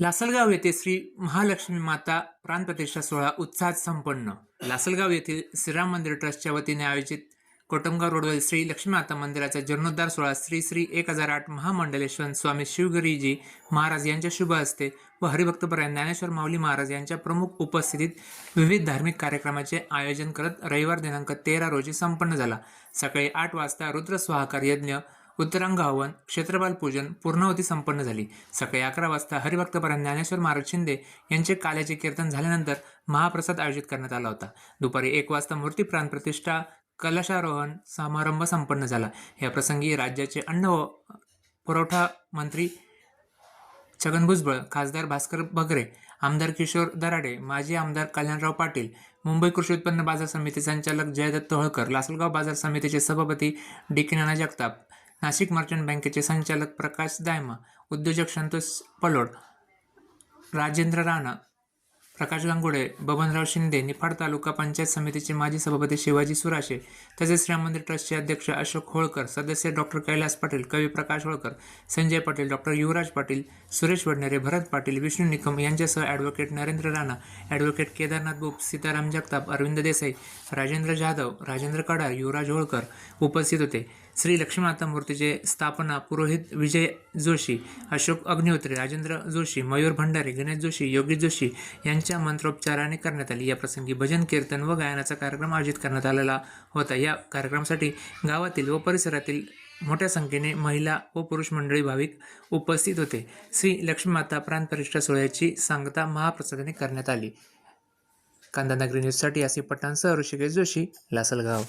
लासलगाव येथे श्री महालक्ष्मी माता प्राणप्रतिष्ठा सोहळा उत्साहात संपन्न. लासलगाव येथील श्रीराम मंदिर ट्रस्टच्या वतीने आयोजित कोटमगाव रोडवरील श्री लक्ष्मी माता मंदिराचा जीर्णोद्धार सोहळा श्री श्री एक हजार आठ महामंडलेश्वर स्वामी शिवगिरीजी महाराज यांच्या शुभ हस्ते व हरिभक्तपरायण ज्ञानेश्वर माऊली महाराज यांच्या प्रमुख उपस्थितीत विविध धार्मिक कार्यक्रमाचे आयोजन करत रविवार दिनांक तेरा रोजी संपन्न झाला. सकाळी आठ वाजता रुद्रस्वाहाकार यज्ञ उत्तरांग हवन क्षेत्रपाल पूजन पूर्णावती संपन्न झाली. सकाळी अकरा वाजता हरिभक्तपरा ज्ञानेश्वर महाराज शिंदे यांचे काल्याचे कीर्तन झाल्यानंतर महाप्रसाद आयोजित करण्यात आला होता. दुपारी एक वाजता मूर्ती प्राण प्रतिष्ठा कलशारोहण समारंभ संपन्न झाला. या प्रसंगी राज्याचे अन्न व पुरवठा मंत्री छगन भुजबळ खासदार भास्कर बगरे आमदार किशोर दराडे माजी आमदार कल्याणराव पाटील मुंबई कृषी उत्पन्न बाजार समिती संचालक जयदत्त होळकर लासलगाव बाजार समितीचे सभापती D K Nana Jagtap Nashik merchant बँकेचे संचालक प्रकाश दायमा उद्योजक संतोष पलोड राजेंद्र राणा प्रकाश गांगुडे बबनराव शिंदे निफाड तालुका पंचायत समितीचे माजी सभापती शिवाजी सुराशे तसेच श्रीराम मंदिर ट्रस्टचे अध्यक्ष अशोक होळकर सदस्य डॉक्टर कैलास पाटील कवी प्रकाश होळकर संजय पाटील डॉक्टर युवराज पाटील सुरेश वडनेरे भरत पाटील विष्णू निकम यांच्यासह ॲडव्होकेट नरेंद्र राणा ॲडव्होकेट केदारनाथ बुप सीताराम जगताप अरविंद देसाई राजेंद्र जाधव राजेंद्र कडार युवराज होळकर उपस्थित होते. श्री लक्ष्मीमाता मूर्तीचे स्थापना पुरोहित विजय जोशी अशोक अग्निहोत्री राजेंद्र जोशी मयूर भंडारे गणेश जोशी योगी जोशी यांच्या मंत्रोपचाराने करण्यात आली. या प्रसंगी भजन कीर्तन व गायनाचा कार्यक्रम आयोजित करण्यात आलेला होता. या कार्यक्रमासाठी गावातील व परिसरातील मोठ्या संख्येने महिला व पुरुष मंडळी भाविक उपस्थित होते. श्री लक्ष्मीमाता प्राणपरिष्ठा सोहळ्याची सांगता महाप्रसादाने करण्यात आली. कांदानगरी न्यूजसाठी आसिफ पठाणसह ऋषिकेश जोशी लासलगाव.